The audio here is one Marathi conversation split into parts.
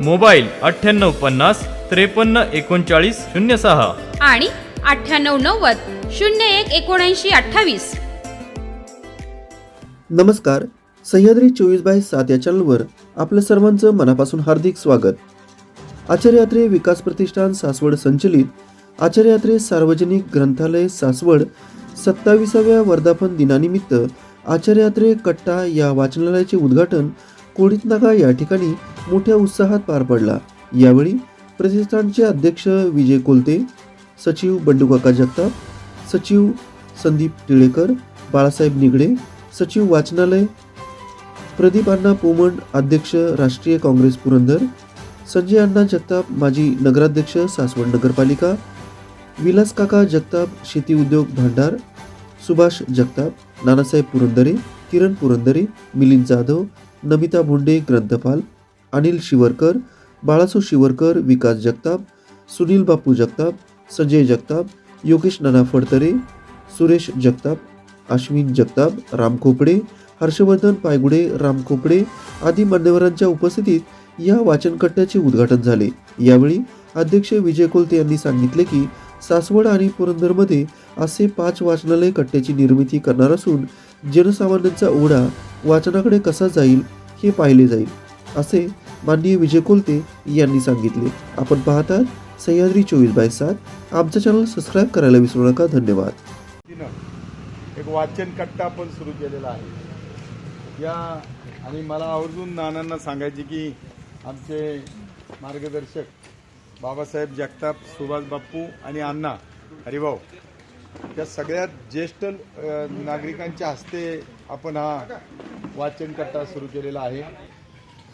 मोबाईल अठ्ठ्याण्णव पन्नास त्रेपन्न एकोणचाळीस शून्य सहा. आणि अठ्ठ्याण्णव नव्वद शून्य एक एकोणऐंशी अठ्ठावीस. नमस्कार. सह्याद्री चोवीस बाय सात या चॅनलवर आपल्या सर्वांचं मनापासून हार्दिक स्वागत. आचार्यात्रे विकास प्रतिष्ठान सासवड संचलित आचार्यात्रे सार्वजनिक ग्रंथालय सासवड सत्ताविसाव्या वर्धापन दिनानिमित्त आचार्यात्रे कट्टा या वाचनालयाचे उद्घाटन कोळीत नागा या ठिकाणी मोठ्या उत्साहात पार पडला. यावेळी प्रतिष्ठानचे अध्यक्ष विजय कोलते सचिव बंडूकाका जगताप सचिव संदीप टिळेकर बाळासाहेब निगडे सचिव वाचनालय प्रदीप अण्णा पोमंड अध्यक्ष राष्ट्रीय काँग्रेस पुरंदर संजय अण्णा जगताप माजी नगराध्यक्ष सासवड नगरपालिका विलास काका जगताप शेती उद्योग भांडार सुभाष जगताप नानासाहेब पुरंदरे किरण पुरंदरे मिलिंद जाधव नमिता मुंडे ग्रंथपाल अनिल शिवरकर बाळासू शिवरकर विकास जगताप सुनील बापू जगताप संजय जगताप योगेश नाना फडतरे सुरेश जगताप अश्विन जगताप राम खोपडे हर्षवर्धन पायगुडे राम खोपडे आदी मान्यवरांच्या उपस्थितीत या वाचनकट्ट्याचे उद्घाटन झाले. यावेळी अध्यक्ष विजय कोलते यांनी सांगितले की सासवड आणि पुरंदरमध्ये असे पाच वाचनालय कट्ट्याची निर्मिती करणार असून जनसामान्यांचा ओढा वाचनाकडे कसा जाईल हे पाहिले जाईल असे माननीय विजय कोलते यांनी सांगितले. आपण पाहतात सह्याद्री चोवीस बाय सात. आमचं चॅनल सबस्क्राईब करायला विसरू नका. धन्यवाद. एक वाचन कट्टा पण सुरू केलेला आहे. या आणि मला आवर्जून नानांना सांगायचे की आमचे मार्गदर्शक बाबासाहेब जगताप सुभाष बाप्पू आणि अण्णा. हरिभाऊ त्या सगळ्यात ज्येष्ठ नागरिकांच्या हस्ते आपण हा वाचन कट्टा सुरू केलेला आहे.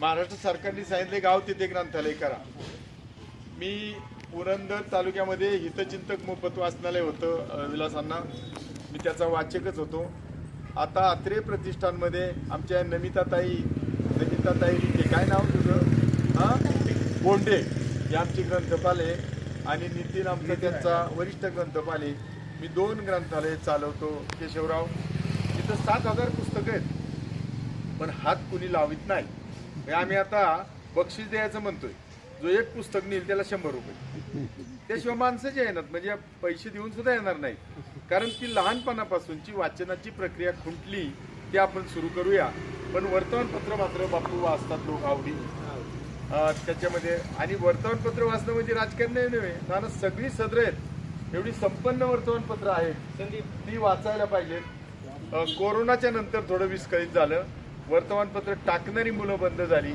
महाराष्ट्र सरकारने सांगितले गाव तिथे ग्रंथालय करा. मी पुरंदर तालुक्यामध्ये हितचिंतक मोफत वाचनालय होतं विलासांना. मी त्याचा वाचकच होतो. आता अत्रे प्रतिष्ठानमध्ये आमच्या नमिताताई नमिताताई ते काय नाव तुझं? हां? बोंडे हे आमचे ग्रंथपाल आहे. आणि नितीन आमचा त्यांचा वरिष्ठ ग्रंथपाल आहे. मी दोन ग्रंथालय चालवतो केशवराव. तिथं सात हजार पुस्तकं आहेत. पण हात कुणी लावित नाही. म्हणजे आम्ही आता बक्षीस द्यायचं म्हणतोय. जो एक पुस्तक नेईल त्याला शंभर रुपये. त्याशिवाय माणसं जे येणार म्हणजे पैसे देऊन सुद्धा येणार नाही कारण ती लहानपणापासूनची वाचनाची प्रक्रिया खुंटली ती आपण सुरू करूया. पण वर्तमानपत्र मात्र बापू वाचतात लोक आवडी. त्याच्यामध्ये आणि वर्तमानपत्र वाचणं म्हणजे राजकारण नाही नव्हे नाना सगळी सदर आहेत. एवढी संपन्न वर्तमानपत्र आहेत ती वाचायला पाहिजेत कोरोनाच्या नंतर थोडं विस्कळीत झालं. वर्तमानपत्र टाकणारी मुलं बंद झाली.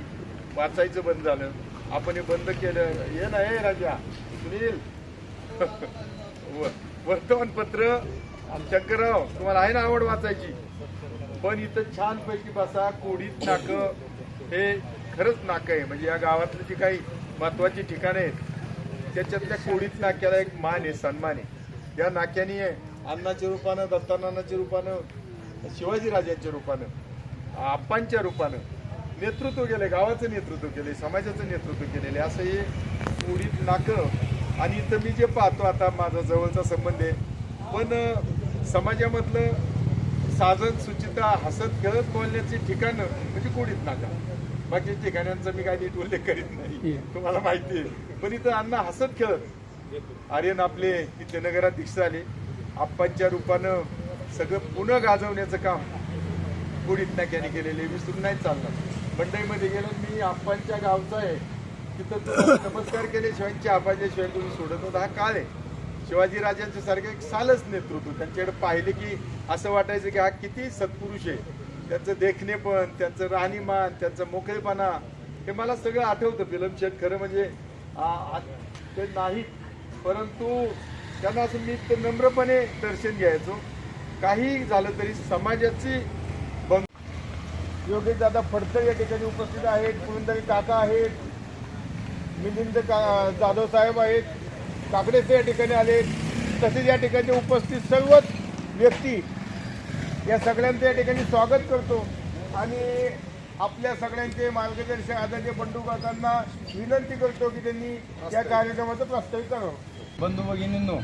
वाचायचं बंद झालं. आपण हे बंद केलं. हे नाही राजा. सुनील. व- वर्तमानपत्र शंकरराव तुम्हाला आहे ना आवड वाचायची? पण इथं छानपैकी बसा कोडीत नाकं हे खरंच नाकं आहे. म्हणजे या गावातली जी काही महत्वाची ठिकाणं आहेत त्याच्यातल्या कोडीत नाक्याला एक मान आहे सन्मान आहे. या नाक्याने अण्णाच्या रूपानं दत्तानानाच्या रूपानं शिवाजीराजांच्या रूपानं आप्पांच्या रूपानं नेतृत्व केलंय गावाचं नेतृत्व केलंय समाजाचं नेतृत्व केलेलं आहे. असं हे कोडीत नाकं आणि इथं मी जे पाहतो आता माझा जवळचा संबंध आहे. पण समाजामधलं साजन सुचिता हसत खेळत बोलण्याची ठिकाणं म्हणजे कोडीत नाका. बाकी ठिकाणांचा मी काय नीट उल्लेख करीत नाही. तुम्हाला माहिती आहे. पण इथं अण्णा हसत खेळत. आर्यन आपले तिथे नगराध्यक्ष झाले आप्पांच्या रूपानं सगळं पुन्हा गाजवण्याचं काम कोडीत नाक्याने केलेले विसरून नाही चालणार. मंडईमध्ये गेलो मी आप्पांच्या गावचा आहे. तिथं नमस्कार केल्याशिवाय चहा पाहिल्याशिवाय तुम्ही सोडत होता हा काळ आहे. शिवाजी राजांच्या सारखं एक सालच नेतृत्व. त्यांच्याकडे पाहिले की असं वाटायचं की हा किती सत्पुरुष आहे. त्यांचं देखणेपण त्यांचं राहणीमान त्यांचं मोकळेपणा हे मला सगळं आठवतं फिल्मशेट खरं म्हणजे आ, ते नाही परंतु त्यांना असं मी ते नम्रपणे दर्शन घ्यायचो. काही झालं तरी समाजाची बंग योगेश दादा फडतळ या ठिकाणी उपस्थित आहेत पुरंदरी काका आहेत मिलिंद का जाधव साहेब आहेत काकडेचे या ठिकाणी आले तसेच या ठिकाणी उपस्थित सर्वच व्यक्ती या सगळ्यांचं या ठिकाणी स्वागत करतो. आणि आपल्या सगळ्यांचे मार्गदर्शक आदरणीय बंडू काकांना विनंती करतो की त्यांनी या कार्यक्रमाचं प्रास्ताविक करावं. बंधू भगिनींनो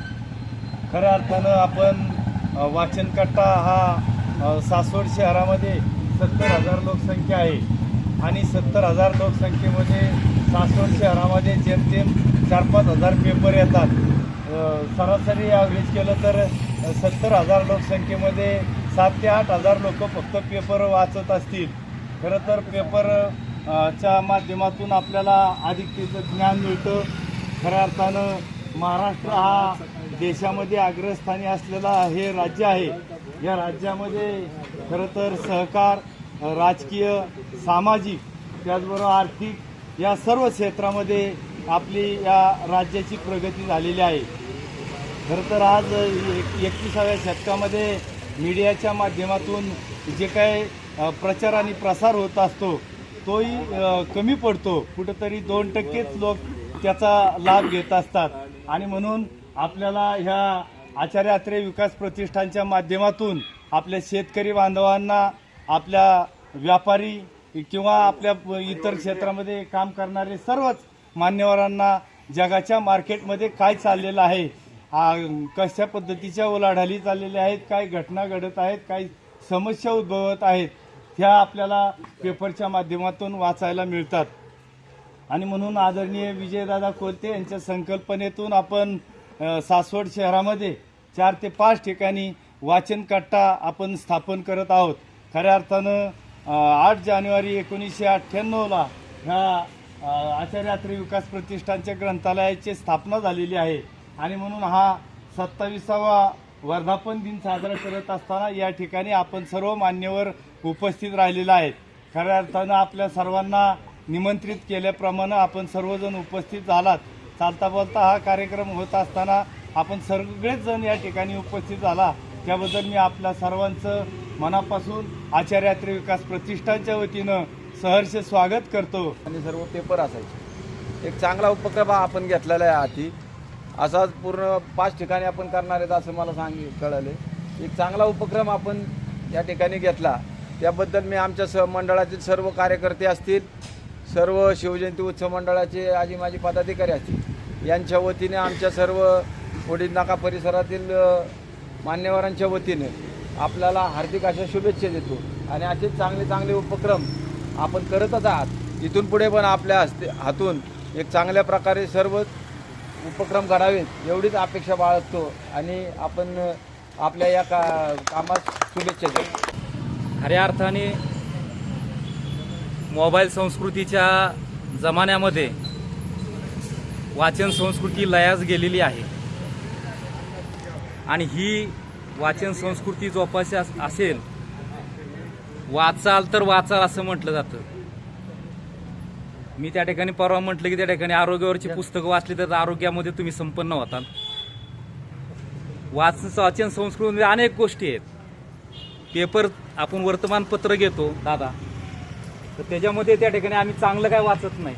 खऱ्या अर्थानं आपण अ, वाचन कट्टा हा सासवड शहरामध्ये सत्तर हजार लोकसंख्या आहे. आणि सत्तर हजार लोकसंख्येमध्ये सासवड शहरामध्ये जेमतेम चार पाच हजार पेपर येतात. सरासरी ॲव्हरेज केलं तर सत्तर हजार लोकसंख्येमध्ये सात ते आठ हजार लोक फक्त पेपर वाचत असतील. खरं तर पेपर च्या माध्यमातून आपल्याला अधिक त्याचं ज्ञान मिळतं. खऱ्या अर्थानं महाराष्ट्र हा देशामध्ये अग्रस्थानी असलेला हे राज्य आहे. या राज्यामध्ये खरं तर सहकार राजकीय सामाजिक त्याचबरोबर आर्थिक या सर्व क्षेत्रामध्ये आपली या राज्याची प्रगती झालेली आहे. खरं तर आज एक एकविसाव्या शतकामध्ये मीडियाच्या माध्यमातून जे काय प्रचार आणि प्रसार होत असतो तोही कमी पडतो. कुठंतरी दोन टक्केच लोक त्याचा लाभ घेत असतात. आणि म्हणून आपल्याला ह्या आचार्य अत्रे विकास प्रतिष्ठानच्या माध्यमातून आपल्या शेतकरी बांधवांना आपल्या व्यापारी किंवा आपल्या इतर क्षेत्रामध्ये काम करणारे सर्वच मान्यवरांना जगाच्या मार्केटमध्ये काय चाललेलं आहे कशा पद्धतीच्या ओलाढाली चाललेल्या आहेत काय घटना घडत आहेत काही समस्या उद्भवत आहेत ह्या आपल्याला पेपरच्या माध्यमातून वाचायला मिळतात. आणि म्हणून आदरणीय विजयदादा कोलते यांच्या संकल्पनेतून आपण सासवड शहरामध्ये चार ते पाच ठिकाणी वाचन कट्टा आपण स्थापन करत आहोत. खऱ्या अर्थानं आठ जानेवारी एकोणीसशे अठ्ठ्याण्णवला ह्या आचार्यात्री आचार्य विकास प्रतिष्ठानच्या ग्रंथालयाची स्थापना झालेली आहे. आणि म्हणून हा सत्तावीसावा वर्धापन दिन साजरा करत असताना या ठिकाणी आपण सर्व मान्यवर उपस्थित राहिलेला आहेत. खऱ्या अर्थानं आपल्या सर्वांना निमंत्रित केल्याप्रमाणे आपण सर्वजण उपस्थित झालात. चालता बोलता हा कार्यक्रम होत असताना आपण सगळेच जण या ठिकाणी उपस्थित झाला. त्याबद्दल मी आपल्या सर्वांचं मनापासून आचार्यात्री विकास प्रतिष्ठानच्या वतीनं सहर्ष स्वागत करतो. आणि सर्व पेपर असायचे. एक चांगला उपक्रम हा आपण घेतलेला आहे आधी. असाच पूर्ण पाच ठिकाणी आपण करणार आहेत असं मला सांग कळले. एक चांगला उपक्रम आपण या ठिकाणी घेतला. त्याबद्दल मी आमच्या स मंडळातील सर्व कार्यकर्ते असतील सर्व शिवजयंती उत्सव मंडळाचे आजी माजी पदाधिकारी असतील यांच्या वतीने आमच्या सर्व वडील नाका परिसरातील मान्यवरांच्या वतीने आपल्याला हार्दिक अशा शुभेच्छा देतो. आणि असे चांगले चांगले उपक्रम आपण करतच आहात. इथून पुढे पण आपल्या हस्ते हातून एक चांगल्या प्रकारे सर्व उपक्रम करावेत एवढीच अपेक्षा बाळगतो आणि आपण आपल्या या का कामात शुभेच्छा देऊ. खऱ्या अर्थाने मोबाईल संस्कृतीच्या जमान्यामध्ये वाचन संस्कृती लयास गेलेली आहे. आणि ही वाचन संस्कृती जोपाशी अस- असेल वाचाल तर वाचाल असं म्हटलं जातं. मी त्या ठिकाणी परवा म्हटलं की त्या ठिकाणी आरोग्यावरची पुस्तकं वाचली तर आरोग्यामध्ये तुम्ही संपन्न होतात वाचन वाचन संस्कृतीमध्ये म्हणजे अनेक गोष्टी आहेत. पेपर आपण वर्तमानपत्र घेतो दादा. तर त्याच्यामध्ये त्या ठिकाणी आम्ही चांगलं काय वाचत नाही.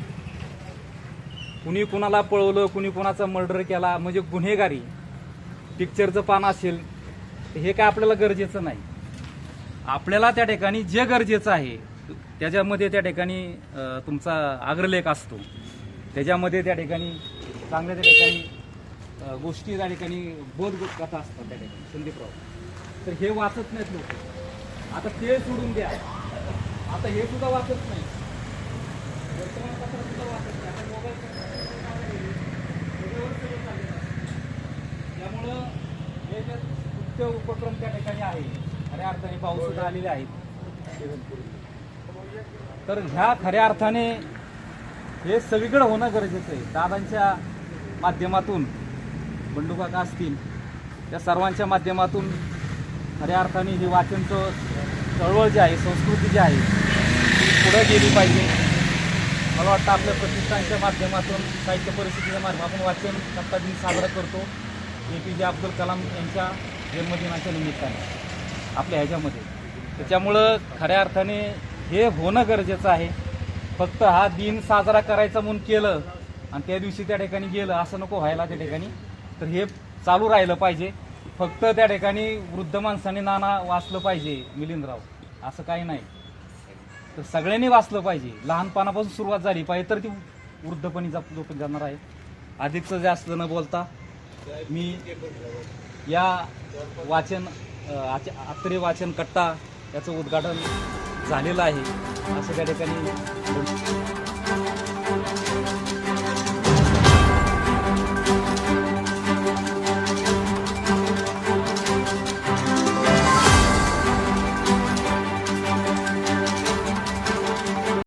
कुणी कुणाला पळवलं कुणी कुणाचा मर्डर केला म्हणजे गुन्हेगारी. पिक्चरचं पान असेल तर हे काय आपल्याला गरजेचं नाही. आपल्याला त्या ठिकाणी जे गरजेचं आहे त्याच्यामध्ये त्या ठिकाणी तुमचा अग्रलेख असतो. त्याच्यामध्ये त्या ठिकाणी चांगल्या त्या ठिकाणी गोष्टी त्या ठिकाणी बोध कथा असतात त्या ठिकाणी संदीपराव. तर हे वाचत नाहीत लोक. आता ते सोडून द्या. आता हे सुद्धा वाचत नाही. वर्तमानपत्र सुद्धा वाचत नाही. आता मोबाईल त्यामुळं हे जे मुख्य उपक्रम त्या ठिकाणी आहे अरे अर्थाने पाऊस सुद्धा आलेले आहेत तर ह्या खऱ्या अर्थाने हे सगळीकडे होणं गरजेचं आहे. दादांच्या माध्यमातून बंडू काका असतील त्या सर्वांच्या माध्यमातून खऱ्या अर्थाने ही वाचनचं चळवळ जी आहे संस्कृती जी आहे ती पुढं गेली पाहिजे. मला वाटतं आपल्या प्रतिष्ठानच्या माध्यमातून साहित्य परिस्थितीच्या माध्यमातून वाचन सप्ताह दिन साजरा करतो. ए पी जे अब्दुल कलाम यांच्या जन्मदिनाच्या निमित्ताने आपल्या ह्याच्यामध्ये. त्याच्यामुळं खऱ्या अर्थाने हे होणं गरजेचं आहे. फक्त हा दिन साजरा करायचा म्हणून केलं आणि त्या दिवशी त्या ठिकाणी गेलं असं नको व्हायला त्या ठिकाणी. तर हे चालू राहिलं पाहिजे. फक्त त्या ठिकाणी वृद्ध माणसाने नाना वाचलं पाहिजे मिलिंदराव. असं काही नाही. तर सगळ्यांनी वाचलं पाहिजे. लहानपणापासून सुरुवात झाली पाहिजे तर ती वृद्धपणी जप जोपून जाणार आहे. अधिकचं जास्त न बोलता मी या वाचन अ, आच- वाचन कट्टा याचं उद्घाटन झालेलं आहे. असं त्या ठिकाणी